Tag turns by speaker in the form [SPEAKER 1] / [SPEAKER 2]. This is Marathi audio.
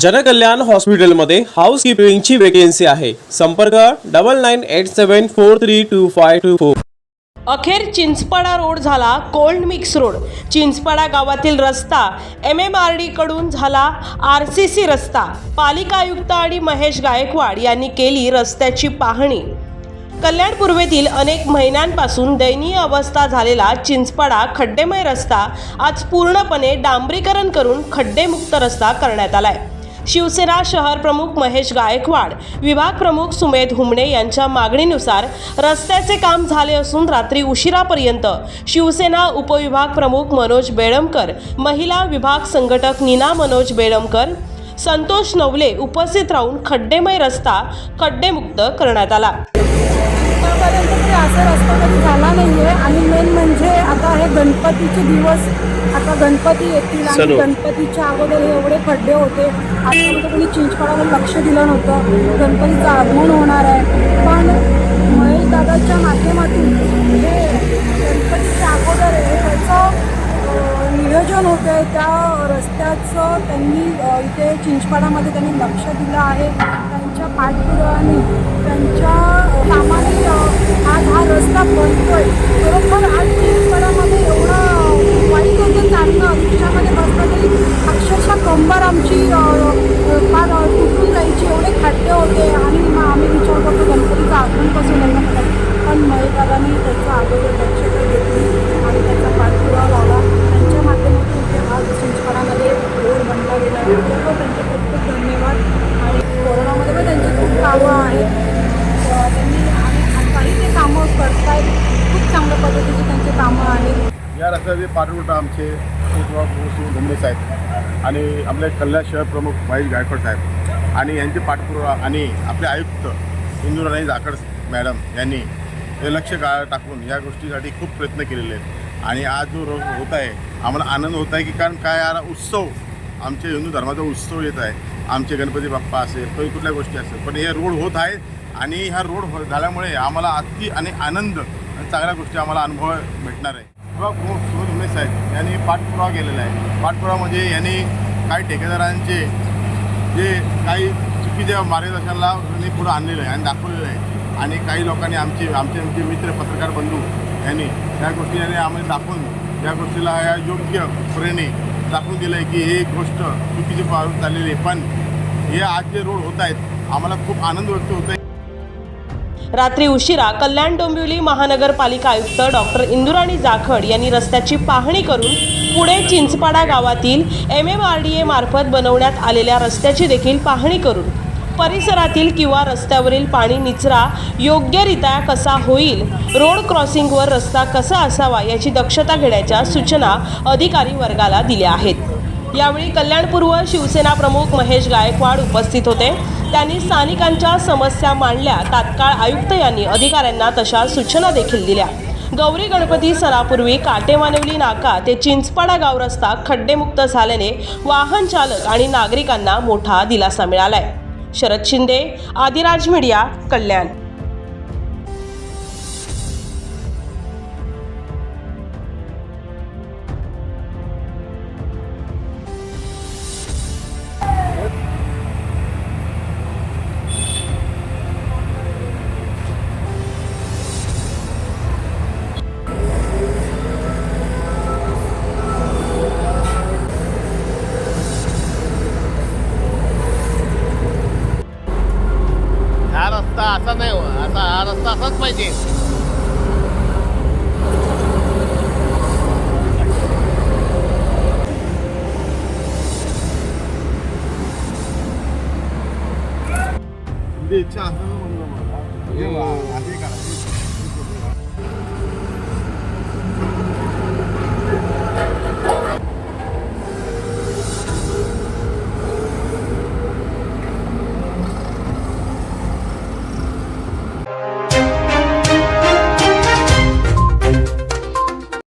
[SPEAKER 1] जनकल्याण हॉस्पिटलमध्ये हाऊस कीपिंगची वेकेन्सी आहे. संपर्क double nine eight seven four three two five two four
[SPEAKER 2] अखेर चिंचपाडा रोड झाला कोल्ड मिक्स रोड. चिंचपाडा गावातील रस्ता एम एम आरकडून झाला आर सी सी रस्ता. पालिका आयुक्त आणि महेश गायकवाड यांनी केली रस्त्याची पाहणी. कल्याण पूर्वेतील अनेक महिन्यांपासून दयनीय अवस्था झालेला चिंचपाडा खड्डेमय रस्ता आज पूर्णपणे डांबरीकरण करून खड्डेमुक्त रस्ता करण्यात आलाय. शिवसेना शहर प्रमुख महेश गायकवाड विभाग प्रमुख सुमेध हुमणे यांच्या मागणीनुसार रस्त्याचे काम झाले असून रात्री उशिरापर्यंत शिवसेना उपविभाग प्रमुख मनोज बेळमकर महिला विभाग संघटक नीना मनोज बेळमकर संतोष नवले उपस्थित राहून खड्डेमय रस्ता खड्डेमुक्त करण्यात आला.
[SPEAKER 3] आतापर्यंत तरी असा रस्ता कधी झाला नाहीये. आणि मेन म्हणजे आता हे गणपतीचे दिवस आता गणपती येतील आणि गणपतीच्या अगोदर एवढे खड्डे होते. आतापर्यंत कोणी चिंचपाडावर लक्ष दिलं नव्हतं. गणपतीचं आगमन होणार आहे. पण महेश दादाच्या माध्यमातून हे गणपतीच्या आहे अं, नियोजन होतं आहे. त्या रस्त्याचं त्यांनी इथे चिंचपाडामध्ये त्यांनी लक्ष दिलं आहे. त्यांच्या पाठपुरावाने त्यांच्या कामाने आज हा रस्ता बनतोय. खरोखर आज चिंचपाडामध्ये एवढं वाईट होतं चालणं रिक्षामध्ये बसलं तरी अक्षरशः कंबर आमची अं, अं, फार अं, तुटून जायची एवढे खड्डे होते आणि मग आम्ही विचार करतो गणपतीचं आगमन कसं लग्न पण महेशदादांनी त्याचं अगोदर दक्षता घेतली आणि त्याचा पाठपुरावा लावला त्यांच्या माध्यमातून ते आज रोड बनला गेला. आहे तो त्यांचे खूप खूप धन्यवाद. आणि कोरोनामध्ये पण त्यांची खूप कामं आहेत. त्यांनी आणि आताही ते कामं करतायत. खूप चांगल्या पद्धतीची त्यांची कामं आहेत.
[SPEAKER 4] या रस्त्याचे पाठपुरवठा आमचे धोंडे साहेब आणि आपले कल्याण शहर प्रमुख महेश गायकवाड साहेब आणि यांचे पाठपुरावा आणि आपले आयुक्त इंदुराणी जाखड मॅडम यांनी हे लक्ष का टाकून या गोष्टीसाठी खूप प्रयत्न केलेले आहेत. आणि आज जो रोज होत आहे आम्हाला आनंद होत आहे की कारण काय आला उत्सव. आमच्या हिंदू धर्माचा उत्सव येत आहे. आमचे गणपती बाप्पा असेल काही कुठल्या गोष्टी असेल पण हे रोड होत आहेत आणि ह्या रोड हो- झाल्यामुळे आम्हाला अति आणि आनंद आणि चांगल्या गोष्टी आम्हाला अनुभव भेटणार आहे. विभाग प्रमुख सुनील उमेश साहेब यांनी पाठपुरावा केलेला आहे. पाठपुरावा म्हणजे यांनी काही ठेकेदारांचे जे काही चुकीच्या मार्गदर्शनाला पुढं आणलेलं आहे आणि दाखवलेलं आहे. आणि काही लोकांनी आमचे आमचे आमचे मित्र पत्रकार बंधू यांनी या गोष्टी यांनी आम्ही दाखवून या गोष्टीला या योग्य प्रेरणे दाखवून दिलं आहे की हे गोष्ट चुकीची पाहून चाललेली आहे. पण हे आज जे रोड होत आहेत आम्हाला खूप आनंद व्यक्त होत आहे
[SPEAKER 2] रात्री उशिरा कल्याण डोंबिवली महानगरपालिका आयुक्त डॉक्टर इंदुराणी जाखड यांनी रस्त्याची पाहणी करून पुढे चिंचपाडा गावातील M M R D A मार्फत बनवण्यात आलेल्या रस्त्याची देखील पाहणी करून परिसरातील किंवा रस्त्यावरील पाणी निचरा योग्यरित्या कसा होईल? रोड क्रॉसिंगवर रस्ता कसा असावा याची दक्षता घेण्याच्या सूचना अधिकारी वर्गाला दिल्या आहेत. यावेळी कल्याणपूर्व शिवसेना प्रमुख महेश गायकवाड उपस्थित होते. त्यांनी स्थानिकांच्या समस्या मांडल्या. तात्काळ आयुक्त यांनी अधिकाऱ्यांना तशा सूचना देखील दिल्या. गौरी गणपती सणापूर्वी काटेमानवली नाका ते चिंचपाडा गाव रस्ता खड्डेमुक्त झाल्याने वाहन चालक आणि नागरिकांना मोठा दिलासा मिळालाय. शरद शिंदे आदिराज मीडिया कल्याण.
[SPEAKER 5] असा हो हा रस्ता असाच पाहिजे.
[SPEAKER 4] इच्छा